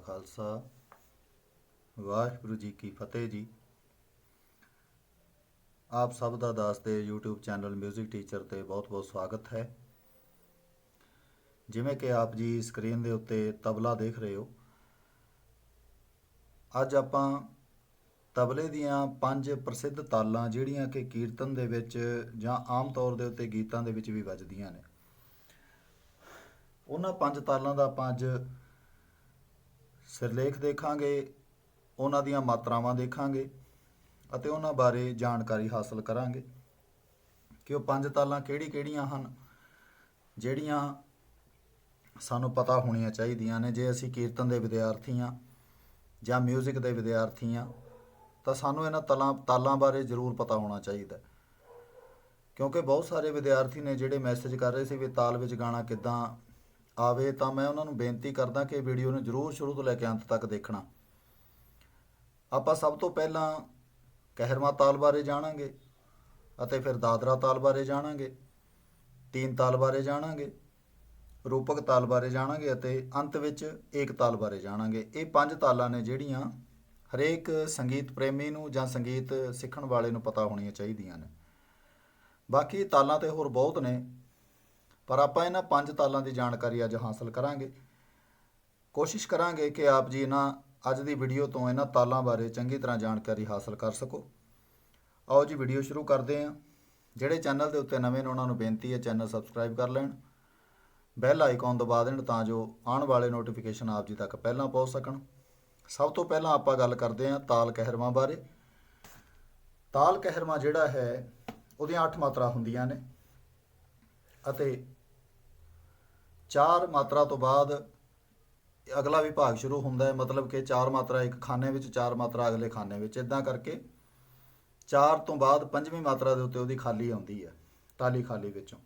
ਖਾਲਸਾ। ਵਾਹਿਗੁਰੂ ਜੀ ਕੀ ਫਤਿਹ ਜੀ। ਆਪ ਸਭ ਦਾ ਦਾਸ ਦੇ YouTube ਚੈਨਲ 뮤직 ਟੀਚਰ ਤੇ ਬਹੁਤ-ਬਹੁਤ ਸਵਾਗਤ ਹੈ। ਜਿਵੇਂ ਕਿ ਆਪ ਜੀ ਸਕਰੀਨ ਦੇ ਉੱਤੇ ਤਬਲਾ ਦੇਖ ਰਹੇ ਹੋ। ਅੱਜ ਆਪਾਂ ਤਬਲੇ ਦੀਆਂ ਪੰਜ ਪ੍ਰਸਿੱਧ ਤਾਲਾਂ ਜਿਹੜੀਆਂ ਕਿ ਕੀਰਤਨ ਦੇ ਵਿੱਚ ਜਾਂ ਆਮ ਤੌਰ ਦੇ ਉੱਤੇ ਗੀਤਾਂ ਦੇ ਵਿੱਚ ਵੀ ਵੱਜਦੀਆਂ ਨੇ। ਉਹਨਾਂ ਪੰਜ ਤਾਲਾਂ ਦਾ ਆਪਾਂ ਅੱਜ ਸਿਰਲੇਖ ਦੇਖਾਂਗੇ, ਉਹਨਾਂ ਦੀਆਂ ਮਾਤਰਾਵਾਂ ਦੇਖਾਂਗੇ ਅਤੇ ਉਹਨਾਂ ਬਾਰੇ ਜਾਣਕਾਰੀ ਹਾਸਲ ਕਰਾਂਗੇ। ਕਿ ਉਹ ਪੰਜ ਤਾਲਾਂ ਕਿਹੜੀ-ਕਿਹੜੀਆਂ ਹਨ, ਜਿਹੜੀਆਂ ਸਾਨੂੰ ਪਤਾ ਹੋਣੀਆਂ ਚਾਹੀਦੀਆਂ ਨੇ। ਜੇ ਅਸੀਂ ਕੀਰਤਨ ਦੇ ਵਿਦਿਆਰਥੀ ਹਾਂ ਜਾਂ 뮤직 ਦੇ ਵਿਦਿਆਰਥੀ ਹਾਂ, ਤਾਂ ਸਾਨੂੰ ਇਹਨਾਂ ਤਾਲਾਂ ਤਾਲਾਂ ਬਾਰੇ ਜ਼ਰੂਰ ਪਤਾ ਹੋਣਾ ਚਾਹੀਦਾ ਕਿਉਂਕਿ ਬਹੁਤ ਸਾਰੇ ਵਿਦਿਆਰਥੀ ਨੇ ਜਿਹੜੇ ਮੈਸੇਜ ਕਰ ਰਹੇ ਸੀ ਵੀ ਤਾਲ ਵਿੱਚ ਗਾਣਾ ਕਿੱਦਾਂ ਆਵੇ ਤਾਂ ਮੈਂ ਉਹਨਾਂ ਨੂੰ ਬੇਨਤੀ ਕਰਦਾ ਕਿ ਵੀਡੀਓ ਨੂੰ ਜ਼ਰੂਰ ਸ਼ੁਰੂ ਤੋਂ ਲੈ ਕੇ ਅੰਤ ਤੱਕ ਦੇਖਣਾ। ਆਪਾਂ ਸਭ ਤੋਂ ਪਹਿਲਾਂ ਕਹਿਰਮਾ ਤਾਲ ਬਾਰੇ ਜਾਣਾਂਗੇ ਅਤੇ ਫਿਰ ਦਾਦਰਾ ਤਾਲ ਬਾਰੇ ਜਾਣਾਂਗੇ, ਤੀਨ ਤਾਲ ਬਾਰੇ ਜਾਣਾਂਗੇ, ਰੂਪਕ ਤਾਲ ਬਾਰੇ ਜਾਣਾਂਗੇ ਅਤੇ ਅੰਤ ਵਿੱਚ ਏਕ ਤਾਲ ਬਾਰੇ ਜਾਣਾਂਗੇ। ਇਹ ਪੰਜ ਤਾਲਾਂ ਨੇ ਜਿਹੜੀਆਂ ਹਰੇਕ ਸੰਗੀਤ ਪ੍ਰੇਮੀ ਨੂੰ ਜਾਂ ਸੰਗੀਤ ਸਿੱਖਣ ਵਾਲੇ ਨੂੰ ਪਤਾ ਹੋਣੀਆਂ ਚਾਹੀਦੀਆਂ ਨੇ। ਬਾਕੀ ਤਾਲਾਂ ਤੇ ਹੋਰ ਬਹੁਤ ਨੇ। ਪਰ ਆਪਾਂ ਇਹਨਾਂ ਪੰਜ ਤਾਲਾਂ ਦੀ ਜਾਣਕਾਰੀ ਅੱਜ ਹਾਸਲ ਕਰਾਂਗੇ। ਕੋਸ਼ਿਸ਼ ਕਰਾਂਗੇ ਕਿ ਆਪ ਜੀ ਇਹਨਾਂ ਅੱਜ ਦੀ ਵੀਡੀਓ ਤੋਂ ਇਹਨਾਂ ਤਾਲਾਂ ਬਾਰੇ ਚੰਗੀ ਤਰ੍ਹਾਂ ਜਾਣਕਾਰੀ ਹਾਸਲ ਕਰ ਸਕੋ। ਆਓ ਜੀ ਵੀਡੀਓ ਸ਼ੁਰੂ ਕਰਦੇ ਹਾਂ। ਜਿਹੜੇ ਚੈਨਲ ਦੇ ਉੱਤੇ ਨਵੇਂ ਨੇ, ਉਹਨਾਂ ਨੂੰ ਬੇਨਤੀ ਹੈ ਚੈਨਲ ਸਬਸਕ੍ਰਾਈਬ ਕਰ ਲੈਣ। ਬੈਲ ਆਈਕਨ ਦਬਾ ਦੇਣ ਤਾਂ ਜੋ ਆਉਣ ਵਾਲੇ ਨੋਟੀਫਿਕੇਸ਼ਨ ਆਪ ਜੀ ਤੱਕ ਪਹਿਲਾਂ ਪਹੁੰਚ ਸਕਣ। ਸਭ ਤੋਂ ਪਹਿਲਾਂ ਆਪਾਂ ਗੱਲ ਕਰਦੇ ਹਾਂ ਤਾਲ ਕਹਿਰਮਾ ਬਾਰੇ। ਤਾਲ ਕਹਿਰਮਾ ਜਿਹੜਾ ਹੈ, ਉਹਦੀਆਂ 8 ਮਾਤਰਾ ਹੁੰਦੀਆਂ ਨੇ ਅਤੇ ਚਾਰ ਮਾਤਰਾ ਤੋਂ ਬਾਅਦ ਅਗਲਾ ਵਿਭਾਗ ਸ਼ੁਰੂ ਹੁੰਦਾ ਹੈ। ਮਤਲਬ ਕਿ ਚਾਰ ਮਾਤਰਾ ਇੱਕ ਖਾਨੇ ਵਿੱਚ, ਚਾਰ ਮਾਤਰਾ ਅਗਲੇ ਖਾਨੇ ਵਿੱਚ। ਇਦਾਂ ਕਰਕੇ ਚਾਰ ਤੋਂ ਬਾਅਦ ਪੰਜਵੀਂ ਮਾਤਰਾ ਦੇ ਉੱਤੇ ਉਹਦੀ ਖਾਲੀ ਆਉਂਦੀ ਹੈ ਤਾਲੀ ਖਾਲੀ ਵਿੱਚੋਂ।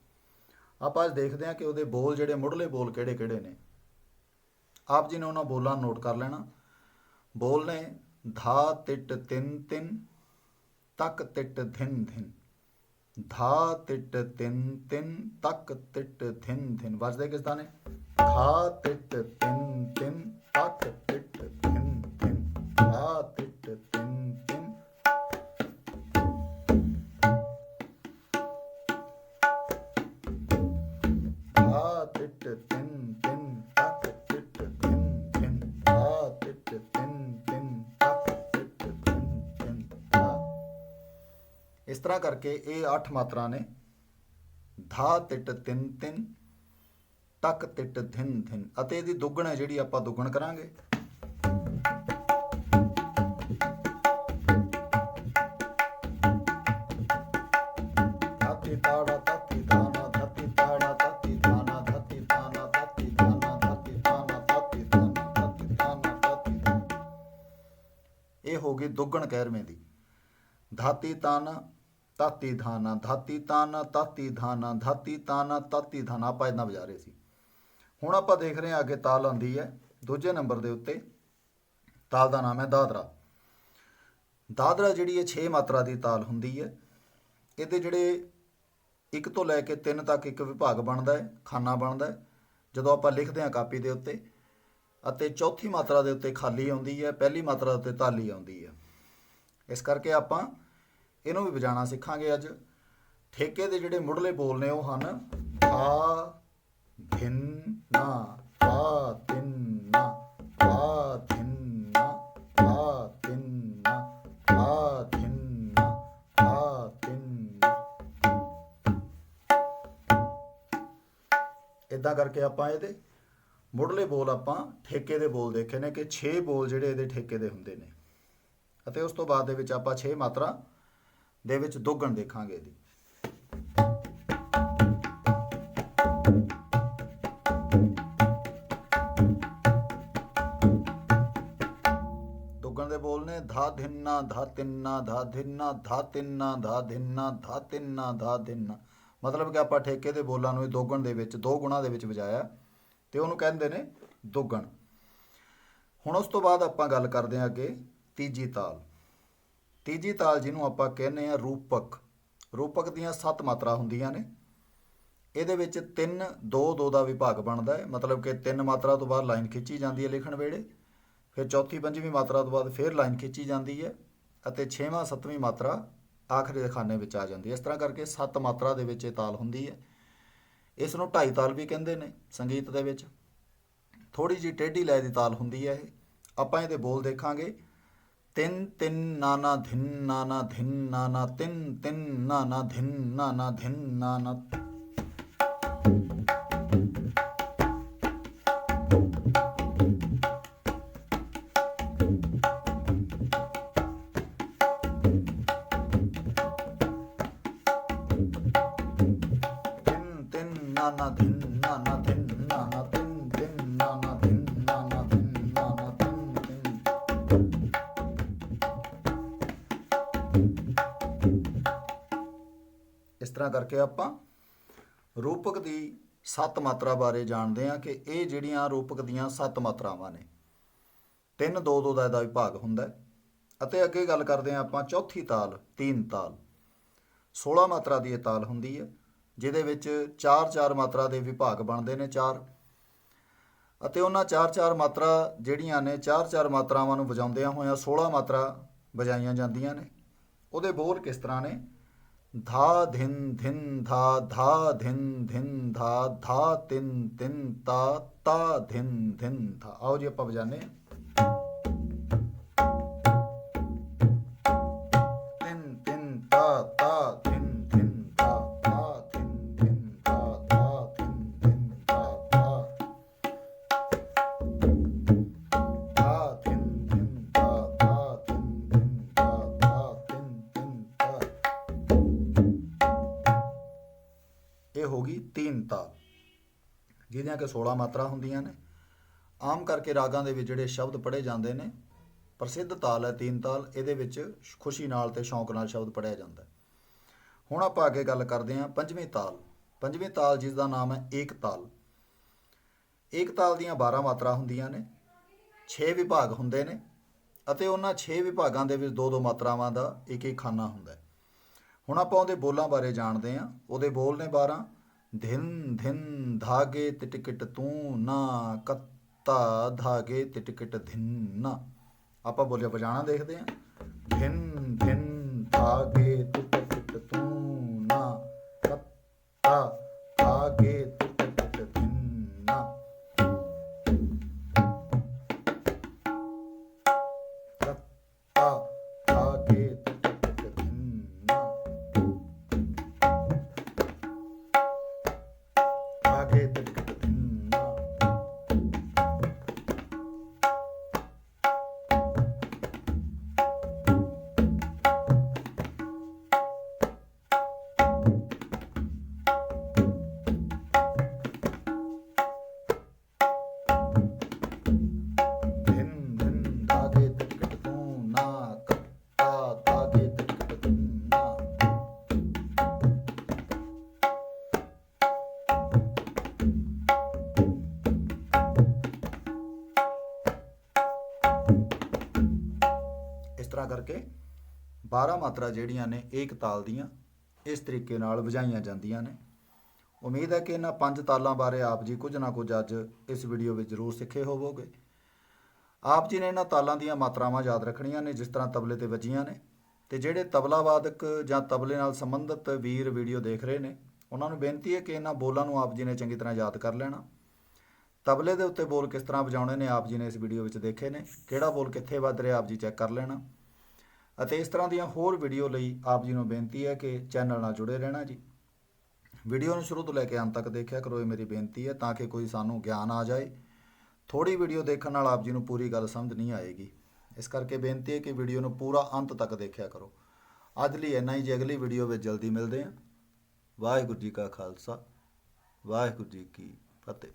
ਆਪਾਂ ਅੱਜ ਦੇਖਦੇ ਹਾਂ ਕਿ ਉਹਦੇ ਬੋਲ ਜਿਹੜੇ ਮੁੱਢਲੇ ਬੋਲ ਕਿਹੜੇ-ਕਿਹੜੇ ਨੇ। ਆਪ ਜੀ ਨੇ ਉਹਨਾਂ ਬੋਲਾਂ ਨੋਟ ਕਰ ਲੈਣਾ। ਬੋਲ ਨੇ ਧਾ, ਤਿੱਟ, ਤਿੰਨ ਤਿੰਨ, ਤੱਕ, ਤਿੱਟ, ਧਿਨ ਧਿਨ। ਧਾ ਤਿਟ ਤਿੰਨ ਤਿੰਨ, ਤਕ ਤਿਟ ਧਿਨ ਧਿਨ ਵੱਜਦੇ ਕਿਸ ਤਰ੍ਹਾਂ ਨੇ? ਧਾ ਤਿਟ ਤਿੰਨ ਤਿੰਨ, ਤਕ ਤਿਟ ਇਸ ਤਰ੍ਹਾਂ ਕਰਕੇ ਇਹ 8 ਮਾਤਰਾ ਨੇ। ਧਾ ਤਿਟ ਤਿੰਨ ਤਿੰਨ, ਤੱਕ ਤਿਟ ਧਿਨ ਧਿਨ ਅਤੇ ਇਹਦੀ ਦੁੱਗਣ ਹੈ ਜਿਹੜੀ ਆਪਾਂ ਦੁੱਗਣ ਕਰਾਂਗੇ। ਧਾਤੀ ਤਾੜਾ, ਧਾਤੀ ਧਾਨਾ ਧਾਤੀ ਧਾਤੀ ਧਾਨਾ ਧਾਤੀ ਧਾਤੀ ਇਹ ਹੋ ਗਈ ਦੁੱਗਣ ਕਹਿਰਵੇਂ ਦੀ। ਧਾਤੀ ਤਾਨ ਧਾਤੀ ਧਾਨਾ, ਧਾਤੀ ਤਾਨ ਤਾਤੀ ਧਾਨਾ, ਧਾਤੀ ਤਾਨਾ ਧਾਤੀ ਧਾਨਾ, ਆਪਾਂ ਇਹਨਾਂ ਵਜਾ ਰਹੇ ਸੀ। ਹੁਣ ਆਪਾਂ ਦੇਖ ਰਹੇ ਹਾਂ ਅੱਗੇ ਤਾਲ ਆਉਂਦੀ ਹੈ, ਦੂਜੇ ਨੰਬਰ ਦੇ ਉੱਤੇ। ਤਾਲ ਦਾ ਨਾਮ ਹੈ ਦਾਦਰਾ। ਦਾਦਰਾ ਜਿਹੜੀ ਹੈ 6 ਮਾਤਰਾ ਦੀ ਤਾਲ ਹੁੰਦੀ ਹੈ। ਇਹਦੇ ਜਿਹੜੇ 1 ਤੋਂ ਲੈ ਕੇ 3 ਤੱਕ ਇੱਕ ਵਿਭਾਗ ਬਣਦਾ ਹੈ, ਖਾਨਾ ਬਣਦਾ ਹੈ। ਜਦੋਂ ਆਪਾਂ ਲਿਖਦੇ ਹਾਂ ਕਾਪੀ ਦੇ ਉੱਤੇ, ਅਤੇ ਚੌਥੀ ਮਾਤਰਾ ਦੇ ਉੱਤੇ ਖਾਲੀ ਆਉਂਦੀ ਹੈ, ਪਹਿਲੀ ਮਾਤਰਾ ਦੇ ਉੱਤੇ ਤਾਲੀ ਆਉਂਦੀ ਹੈ। ਇਸ ਕਰਕੇ ਆਪਾਂ ਇਹਨੂੰ ਵੀ ਵਜਾਉਣਾ ਸਿੱਖਾਂਗੇ ਅੱਜ। ਠੇਕੇ ਦੇ ਜਿਹੜੇ ਮੁੱਢਲੇ ਬੋਲ ਨੇ ਉਹ ਹਨ, ਆ, ਧਿਨ, ਨਾ, ਆ ਤਿਨ ਨਾ, ਆ, ਧਿਨ, ਨਾ, ਆ ਤਿਨ ਨਾ, ਆ, ਧਿਨ, ਨਾ, ਆ ਤਿਨ ਇਦਾਂ ਕਰਕੇ ਆਪਾਂ ਇਹਦੇ ਮੁੱਢਲੇ ਬੋਲ ਆਪਾਂ ਠੇਕੇ ਦੇ ਬੋਲ ਦੇਖੇ ਨੇ ਕਿ 6 ਬੋਲ ਜਿਹੜੇ ਇਹਦੇ ਠੇਕੇ ਦੇ ਹੁੰਦੇ ਨੇ। ਅਤੇ ਉਸ ਤੋਂ ਬਾਅਦ ਦੇ ਵਿੱਚ ਆਪਾਂ 6 ਮਾਤਰਾ ਦੇ ਵਿੱਚ ਦੋਗਣ ਦੇਖਾਂਗੇ ਇਹਦੀ। ਦੋਗਣ ਦੇ ਬੋਲ ਨੇ, ਧਾ ਧਿੰਨਾ, ਧਾ ਤਿੰਨਾ, ਧਾ ਧਿੰਨਾ, ਧਾ ਤਿੰਨਾ, ਧਾ ਧਿੰਨਾ, ਧਾ ਤਿੰਨਾ, ਧਾ ਧਿੰਨਾ। ਮਤਲਬ ਕਿ ਆਪਾਂ ਠੇਕੇ ਦੇ ਬੋਲਾਂ ਨੂੰ ਇਹ ਦੋਗਣ ਦੇ ਵਿੱਚ, ਦੋ ਗੁਣਾ ਦੇ ਵਿੱਚ ਵਜਾਇਆ ਤੇ ਉਹਨੂੰ ਕਹਿੰਦੇ ਨੇ ਦੋਗਣ। ਹੁਣ ਉਸ ਤੋਂ ਬਾਅਦ ਆਪਾਂ ਗੱਲ ਕਰਦੇ ਹਾਂ ਅੱਗੇ ਤੀਜੀ ਤਾਲ। ਤੀਜੀ ਤਾਲ ਜਿਹਨੂੰ ਆਪਾਂ ਕਹਿੰਦੇ ਆ ਰੂਪਕ। ਰੂਪਕ ਦੀਆਂ ਸੱਤ ਮਾਤਰਾ ਹੁੰਦੀਆਂ ਨੇ। ਇਹਦੇ ਵਿੱਚ 3 2 2 ਦਾ ਵਿਭਾਗ ਬਣਦਾ ਹੈ। ਮਤਲਬ ਕਿ ਤਿੰਨ ਮਾਤਰਾ ਤੋਂ ਬਾਅਦ ਲਾਈਨ ਖਿੱਚੀ ਜਾਂਦੀ ਹੈ ਲਿਖਣ ਵੇਲੇ। ਫਿਰ ਚੌਥੀ, ਪੰਜਵੀਂ ਮਾਤਰਾ ਤੋਂ ਬਾਅਦ ਫਿਰ ਲਾਈਨ ਖਿੱਚੀ ਜਾਂਦੀ ਹੈ ਅਤੇ ਛੇਵਾਂ, ਸੱਤਵੀਂ ਮਾਤਰਾ ਆਖਰੀ ਦੇ ਖਾਨੇ ਵਿੱਚ ਆ ਜਾਂਦੀ ਹੈ। ਇਸ ਤਰ੍ਹਾਂ ਕਰਕੇ ਸੱਤ ਮਾਤਰਾ ਦੇ ਵਿੱਚ ਇਹ ਤਾਲ ਹੁੰਦੀ ਹੈ। ਇਸ ਨੂੰ ਢਾਈ ਤਾਲ ਵੀ ਕਹਿੰਦੇ ਨੇ ਸੰਗੀਤ ਦੇ ਵਿੱਚ। ਥੋੜੀ ਜਿਹੀ ਟੇਢੀ ਲੈ ਦੀ ਤਾਲ ਹੁੰਦੀ ਹੈ ਇਹ। ਆਪਾਂ ਇਹਦੇ ਬੋਲ ਦੇਖਾਂਗੇ। তিন তিন নানা ধিন নানা ধিন নানা তিন তিন নানা ধিন নানা ধিন নানা Nana Dhin ਤਰ੍ਹਾਂ ਕਰਕੇ ਆਪਾਂ ਰੂਪਕ ਦੀ ਸੱਤ ਮਾਤਰਾ ਬਾਰੇ ਜਾਣਦੇ ਹਾਂ ਕਿ ਇਹ ਜਿਹੜੀਆਂ ਰੂਪਕ ਦੀਆਂ ਸੱਤ ਮਾਤਰਾਵਾਂ ਨੇ। ਤਿੰਨ ਦੋ ਦੋ ਦਾ ਇਹਦਾ ਵਿਭਾਗ ਹੁੰਦਾ ਅਤੇ ਅੱਗੇ ਗੱਲ ਕਰਦੇ ਹਾਂ ਆਪਾਂ ਚੌਥੀ ਤਾਲ, ਤੀਨ ਤਾਲ। 16 ਮਾਤਰਾ ਦੀ ਇਹ ਤਾਲ ਹੁੰਦੀ ਹੈ, ਜਿਹਦੇ ਵਿੱਚ 4-4 ਮਾਤਰਾ ਦੇ ਵਿਭਾਗ ਬਣਦੇ ਨੇ ਚਾਰ। ਅਤੇ ਉਹਨਾਂ 4-4 ਮਾਤਰਾ ਜਿਹੜੀਆਂ ਨੇ 4-4 ਮਾਤਰਾਵਾਂ ਨੂੰ ਵਜਾਉਂਦਿਆਂ ਹੋਇਆਂ 16 ਮਾਤਰਾ ਵਜਾਈਆਂ ਜਾਂਦੀਆਂ ਨੇ। ਉਹਦੇ ਬੋਲ ਕਿਸ ਤਰ੍ਹਾਂ ਨੇ? ਧਾ ਧਿਨ ਧਿਨ ਧਾ ਧਾ ਧਿਨ ਧਿਨ ਧਾ ਧਾ ਤਿਨ ਤਿਨ ਤਾ ਤਾ ਧਿਨ ਧਿਨ ਧਾ। ਆਓ ਜੀ ਆਪਾਂ ਵਜਾਨੇ ਜਿਹਦੀਆਂ ਕਿ 16 ਮਾਤਰਾ ਹੁੰਦੀਆਂ ਨੇ। ਆਮ ਕਰਕੇ ਰਾਗਾਂ ਦੇ ਵਿੱਚ ਜਿਹੜੇ ਸ਼ਬਦ ਪੜ੍ਹੇ ਜਾਂਦੇ ਨੇ, ਪ੍ਰਸਿੱਧ ਤਾਲ ਹੈ ਤੀਨ ਤਾਲ, ਇਹਦੇ ਵਿੱਚ ਖੁਸ਼ੀ ਨਾਲ ਤੇ ਸ਼ੌਂਕ ਨਾਲ ਸ਼ਬਦ ਪੜ੍ਹਿਆ ਜਾਂਦਾ ਹੁਣ ਆਪਾਂ ਅੱਗੇ ਗੱਲ ਕਰਦੇ ਹਾਂ ਪੰਜਵੀਂ ਤਾਲ। ਪੰਜਵੀਂ ਤਾਲ ਜਿਸ ਦਾ ਨਾਮ ਹੈ ਏਕ ਤਾਲ। ਏਕ ਤਾਲ ਦੀਆਂ 12 ਮਾਤਰਾ ਹੁੰਦੀਆਂ ਨੇ 6 ਵਿਭਾਗ ਹੁੰਦੇ ਨੇ ਅਤੇ ਉਹਨਾਂ 6 ਵਿਭਾਗਾਂ ਦੇ ਵਿੱਚ ਦੋ ਦੋ ਮਾਤਰਾਵਾਂ ਦਾ ਇੱਕ ਇੱਕ ਖਾਨਾ ਹੁੰਦਾ ਹੁਣ ਆਪਾਂ ਉਹਦੇ ਬੋਲਾਂ ਬਾਰੇ ਜਾਣਦੇ ਹਾਂ। ਉਹਦੇ ਬੋਲ ਨੇ 12 ਧਿਨ ਧਿਨ ਧਾਗੇ ਤਿਟਕਿਟ ਤੂੰ ਨਾ ਕੱਤਾ ਧਾਗੇ ਤਿਟਕਿਟ ਧਿਨ ਆਪਾਂ ਬੋਲਿਆ ਬਜਾਣਾ ਦੇਖਦੇ ਹਾਂ ਧਿਨ ਧਿਨ ਧਾਗੇ ਤਿਟਕਿਟ ਤੂੰ ਨਾ ਕੱਤਾ ਧਾਗੇ 12 ਮਾਤਰਾ ਜਿਹੜੀਆਂ ਨੇ ਇੱਕ ਤਾਲ ਦੀਆਂ, ਇਸ ਤਰੀਕੇ ਨਾਲ ਵਜਾਈਆਂ ਜਾਂਦੀਆਂ ਨੇ। ਉਮੀਦ ਹੈ ਕਿ ਇਹਨਾਂ ਪੰਜ ਤਾਲਾਂ ਬਾਰੇ ਆਪ ਜੀ ਕੁਝ ਨਾ ਕੁਝ ਅੱਜ ਇਸ ਵੀਡੀਓ ਵਿੱਚ ਜ਼ਰੂਰ ਸਿੱਖੇ ਹੋਵੋਗੇ। ਆਪ ਜੀ ਨੇ ਇਹਨਾਂ ਤਾਲਾਂ ਦੀਆਂ ਮਾਤਰਾਵਾਂ ਯਾਦ ਰੱਖਣੀਆਂ ਨੇ, ਜਿਸ ਤਰ੍ਹਾਂ ਤਬਲੇ ਤੇ ਵੱਜੀਆਂ ਨੇ। ਤੇ ਜਿਹੜੇ ਤਬਲਾ ਵਾਦਕ ਜਾਂ ਤਬਲੇ ਨਾਲ ਸੰਬੰਧਿਤ ਵੀਰ ਵੀਡੀਓ ਦੇਖ ਰਹੇ ਨੇ, ਉਹਨਾਂ ਨੂੰ ਬੇਨਤੀ ਹੈ ਕਿ ਇਹਨਾਂ ਬੋਲਾਂ ਨੂੰ ਆਪ ਜੀ ਨੇ ਚੰਗੀ ਤਰ੍ਹਾਂ ਯਾਦ ਕਰ ਲੈਣਾ। ਤਬਲੇ ਦੇ ਉੱਤੇ ਬੋਲ ਕਿਸ ਤਰ੍ਹਾਂ ਵਜਾਉਣੇ ਨੇ, ਆਪ ਜੀ ਨੇ ਇਸ ਵੀਡੀਓ ਵਿੱਚ ਦੇਖੇ ਨੇ। ਕਿਹੜਾ ਬੋਲ ਕਿੱਥੇ ਵੱਧ ਰਿਹਾ, ਆਪ ਜੀ ਚੈੱਕ ਕਰ ਲੈਣਾ। ਅਤੇ ਇਸ ਤਰ੍ਹਾਂ ਦੀਆਂ ਹੋਰ ਵੀਡੀਓ ਲਈ ਆਪ ਜੀ ਨੂੰ ਬੇਨਤੀ ਹੈ ਕਿ ਚੈਨਲ ਨਾਲ ਜੁੜੇ ਰਹਿਣਾ ਜੀ। ਵੀਡੀਓ ਨੂੰ ਸ਼ੁਰੂ ਤੋਂ ਲੈ ਕੇ ਅੰਤ ਤੱਕ ਦੇਖਿਆ ਕਰੋ, ਇਹ ਮੇਰੀ ਬੇਨਤੀ ਹੈ ਤਾਂ ਕਿ ਕੋਈ ਸਾਨੂੰ ਗਿਆਨ ਆ ਜਾਏ। ਥੋੜੀ ਵੀਡੀਓ ਦੇਖਣ ਨਾਲ ਆਪ ਜੀ ਨੂੰ ਪੂਰੀ ਗੱਲ ਸਮਝ ਨਹੀਂ ਆਏਗੀ। ਇਸ ਕਰਕੇ ਬੇਨਤੀ ਹੈ ਕਿ ਵੀਡੀਓ ਨੂੰ ਪੂਰਾ ਅੰਤ ਤੱਕ ਦੇਖਿਆ ਕਰੋ। ਅੱਜ ਲਈ ਇੰਨਾ ਹੀ ਜੀ, ਅਗਲੀ ਵੀਡੀਓ ਵਿੱਚ ਜਲਦੀ ਮਿਲਦੇ ਹਾਂ। ਵਾਹਿਗੁਰੂ ਜੀ ਕਾ ਖਾਲਸਾ, ਵਾਹਿਗੁਰੂ ਜੀ ਕੀ ਫਤਿਹ।